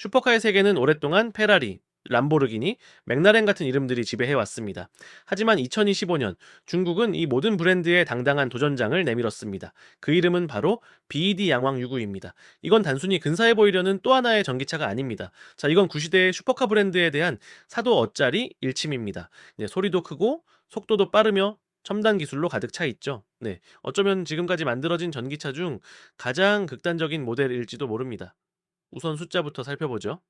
슈퍼카의 세계는 오랫동안 페라리, 람보르기니, 맥라렌 같은 이름들이 지배해 왔습니다. 하지만 2025년 중국은 이 모든 브랜드의 당당한 도전장을 내밀었습니다. 그 이름은 바로 BED 양왕 6구입니다. 이건 단순히 근사해 보이려는 또 하나의 전기차가 아닙니다. 자, 이건 구시대의 슈퍼카 브랜드에 대한 사도 어짜리 일침입니다. 네, 소리도 크고 속도도 빠르며 첨단 기술로 가득 차 있죠. 네, 어쩌면 지금까지 만들어진 전기차 중 가장 극단적인 모델일지도 모릅니다. 우선 숫자부터 살펴보죠.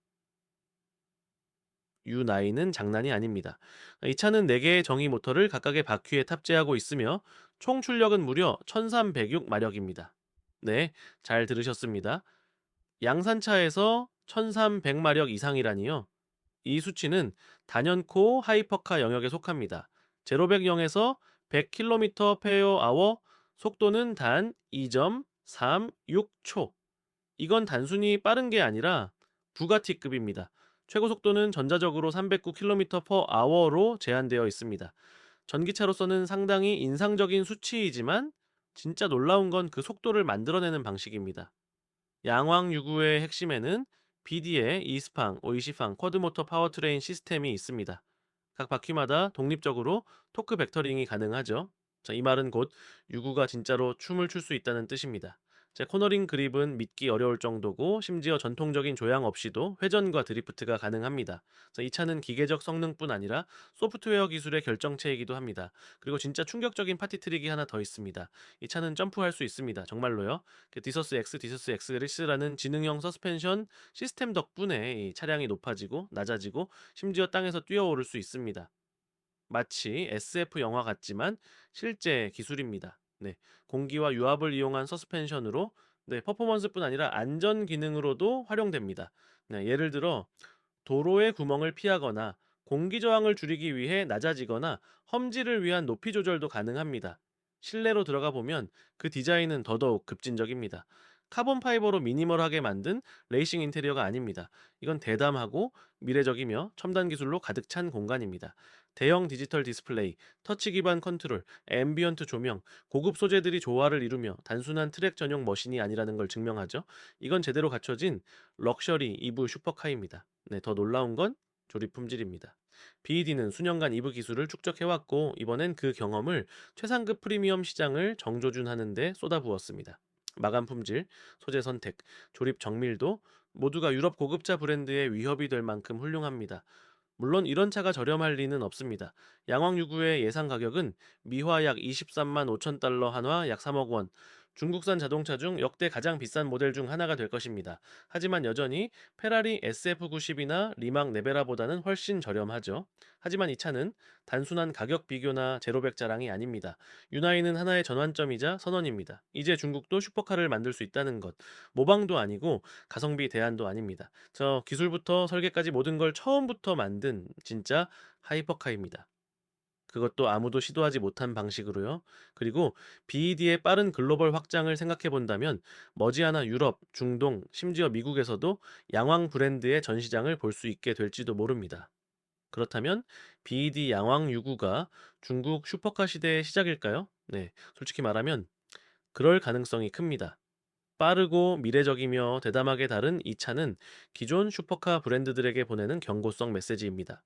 U9은 장난이 아닙니다. 이 차는 4개의 정의 모터를 각각의 바퀴에 탑재하고 있으며 총 출력은 무려 1306마력입니다. 네, 잘 들으셨습니다. 양산차에서 1300마력 이상이라니요. 이 수치는 단연코 하이퍼카 영역에 속합니다. 0-100에서 100km per hour 속도는 단 2.36초. 이건 단순히 빠른 게 아니라 부가티급입니다. 최고 속도는 전자적으로 309km per hour로 제한되어 있습니다. 전기차로서는 상당히 인상적인 수치이지만 진짜 놀라운 건 그 속도를 만들어내는 방식입니다. 양왕 6구의 핵심에는 BD의 이스팡, 오이시팡, 쿼드모터 파워트레인 시스템이 있습니다. 각 바퀴마다 독립적으로 토크 벡터링이 가능하죠. 자, 이 말은 곧 6구가 진짜로 춤을 출 수 있다는 뜻입니다. 제 코너링 그립은 믿기 어려울 정도고 심지어 전통적인 조향 없이도 회전과 드리프트가 가능합니다. 이 차는 기계적 성능뿐 아니라 소프트웨어 기술의 결정체이기도 합니다. 그리고 진짜 충격적인 파티 트릭이 하나 더 있습니다. 이 차는 점프할 수 있습니다. 정말로요. 그 디서스 X, 디서스 X리스라는 지능형 서스펜션 시스템 덕분에 이 차량이 높아지고 낮아지고 심지어 땅에서 뛰어오를 수 있습니다. 마치 SF 영화 같지만 실제 기술입니다. 네, 공기와 유압을 이용한 서스펜션으로 네, 퍼포먼스뿐 아니라 안전 기능으로도 활용됩니다. 네, 예를 들어 도로의 구멍을 피하거나 공기 저항을 줄이기 위해 낮아지거나 험지를 위한 높이 조절도 가능합니다. 실내로 들어가 보면 그 디자인은 더더욱 급진적입니다. 카본 파이버로 미니멀하게 만든 레이싱 인테리어가 아닙니다. 이건 대담하고 미래적이며 첨단 기술로 가득 찬 공간입니다. 대형 디지털 디스플레이, 터치 기반 컨트롤, 앰비언트 조명, 고급 소재들이 조화를 이루며 단순한 트랙 전용 머신이 아니라는 걸 증명하죠. 이건 제대로 갖춰진 럭셔리 이브 슈퍼카입니다. 네, 더 놀라운 건 조립 품질입니다. BED는 수년간 이브 기술을 축적해왔고 이번엔 그 경험을 최상급 프리미엄 시장을 정조준하는 데 쏟아부었습니다. 마감 품질, 소재 선택, 조립 정밀도 모두가 유럽 고급차 브랜드의 위협이 될 만큼 훌륭합니다. 물론 이런 차가 저렴할 리는 없습니다. 양왕 6구의 예상 가격은 미화 약 23만 5천 달러 한화 약 3억 원. 중국산 자동차 중 역대 가장 비싼 모델 중 하나가 될 것입니다. 하지만 여전히 페라리 SF90이나 리막 네베라보다는 훨씬 저렴하죠. 하지만 이 차는 단순한 가격 비교나 제로백 자랑이 아닙니다. 유나이는 하나의 전환점이자 선언입니다. 이제 중국도 슈퍼카를 만들 수 있다는 것. 모방도 아니고 가성비 대안도 아닙니다. 저 기술부터 설계까지 모든 걸 처음부터 만든 진짜 하이퍼카입니다. 그것도 아무도 시도하지 못한 방식으로요. 그리고 BED의 빠른 글로벌 확장을 생각해 본다면 머지않아 유럽, 중동, 심지어 미국에서도 양왕 브랜드의 전시장을 볼 수 있게 될지도 모릅니다. 그렇다면 BED 양왕 6구가 중국 슈퍼카 시대의 시작일까요? 네, 솔직히 말하면 그럴 가능성이 큽니다. 빠르고 미래적이며 대담하게 다른 이 차는 기존 슈퍼카 브랜드들에게 보내는 경고성 메시지입니다.